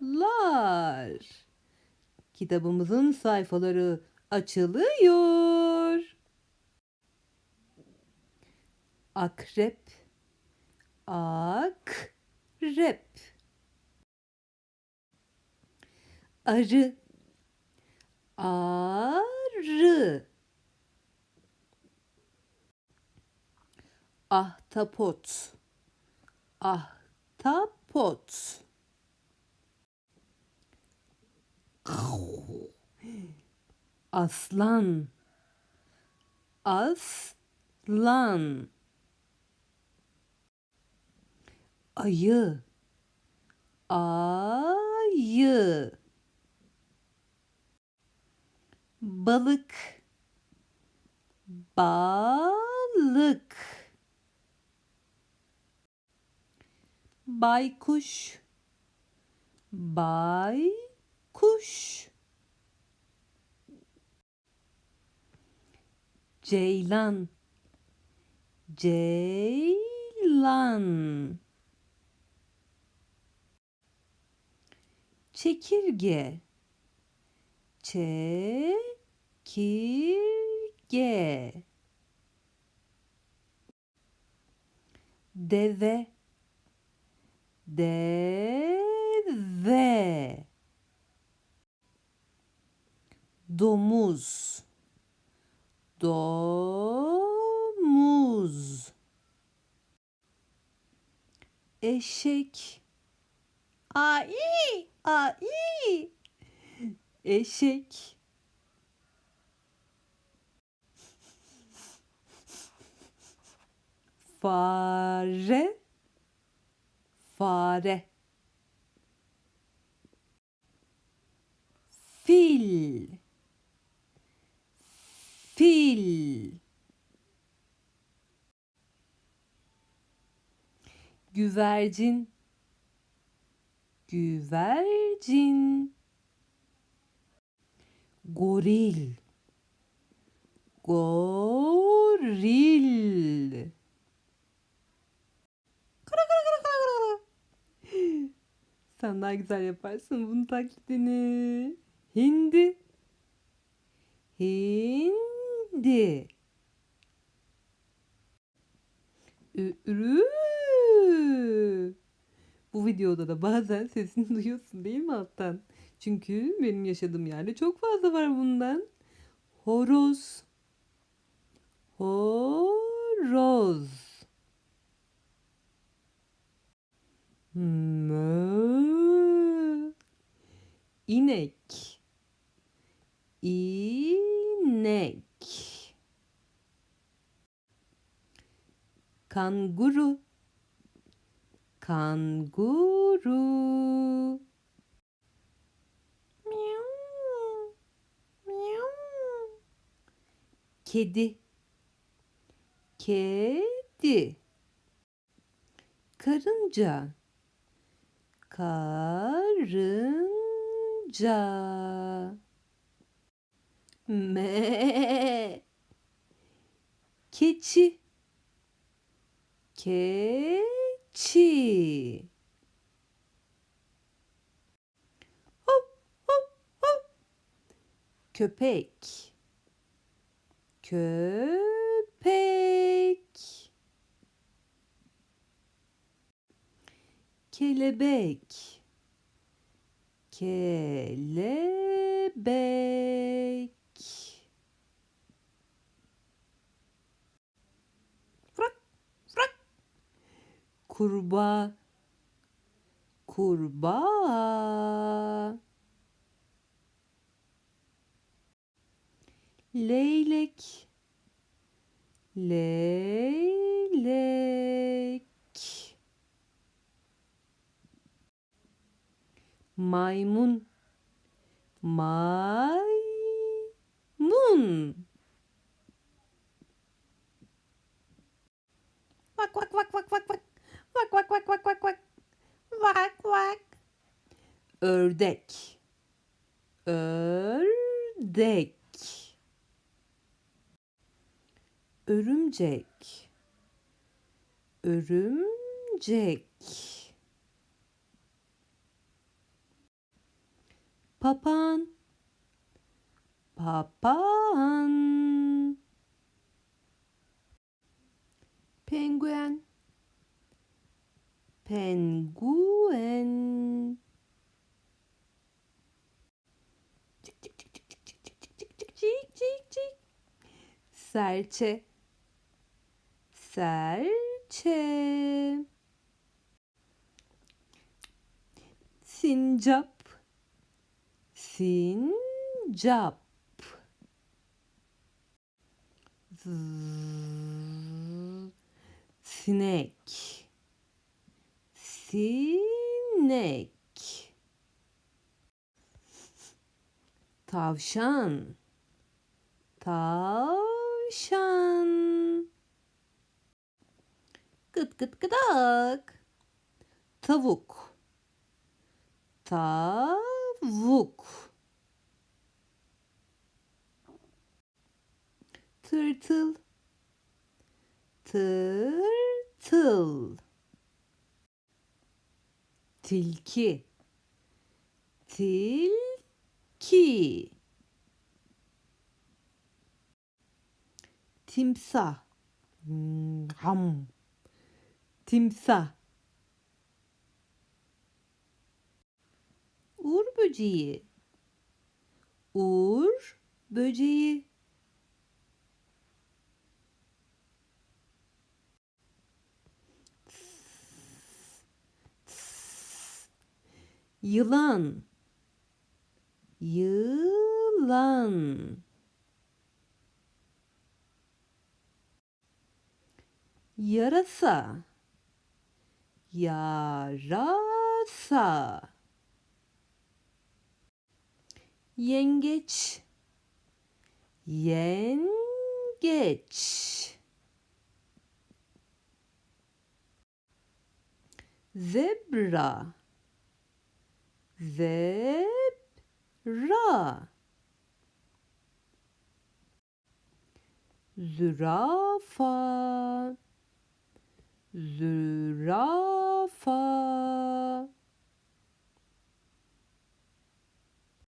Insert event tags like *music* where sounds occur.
Hayvanlar. Kitabımızın sayfaları açılıyor. Akrep, akrep. Arı, arı. Ahtapot, ahtapot. Aslan, aslan. Ayı, ayı. Balık, balık. Baykuş, baykuş. Ceylan, ceylan. Çekirge, çekirge. Deve, deve. Domuz, domuz. Eşek, ai, ai. Eşek. Fare, fare. Fil, fil. Güvercin, güvercin. Goril, goril. Sen daha güzel yaparsın bunun taklidini. Hindi. Hindi. Ürü. Bu videoda da bazen sesini *laughs* duyuyorsun değil mi alttan? Çünkü benim yaşadığım yerde çok fazla var bundan. Horoz. Horoz. Mö. İnek. İnek. Kanguru. Kanguru. Miau. Miau. Kedi. Kedi. Karınca. Karınca. Me. Keçi. Keçi. Hop hop hop. Köpek. Köpek. Kelebek. Kelebek. Fırak, fırak. Kurbağa. Kurbağa. Leylek. Leylek. Maymun. Maymun. Vak vak vak vak vak vak. Vak vak vak vak vak vak. Vak vak. Ördek. Ördek. örümcek örümcek 파판. 파판. 펭귄. 펭귄. 찍찍찍찍찍찍찍찍찍찍 쌀채 쌀채 신잡 sincap sinek. Sinek. Tavşan. Tavşan. Gıt gıt gıdak. Tavuk. Tavuk tırtıl. Tırtıl. Tilki. Tilki. Timsah. Ham. Timsah. Uğur böceği. Uğur böceği yılan. Yılan. Yarasa. Yarasa. Yengeç. Yengeç. Zebra ve. Zürafa. Zürafa.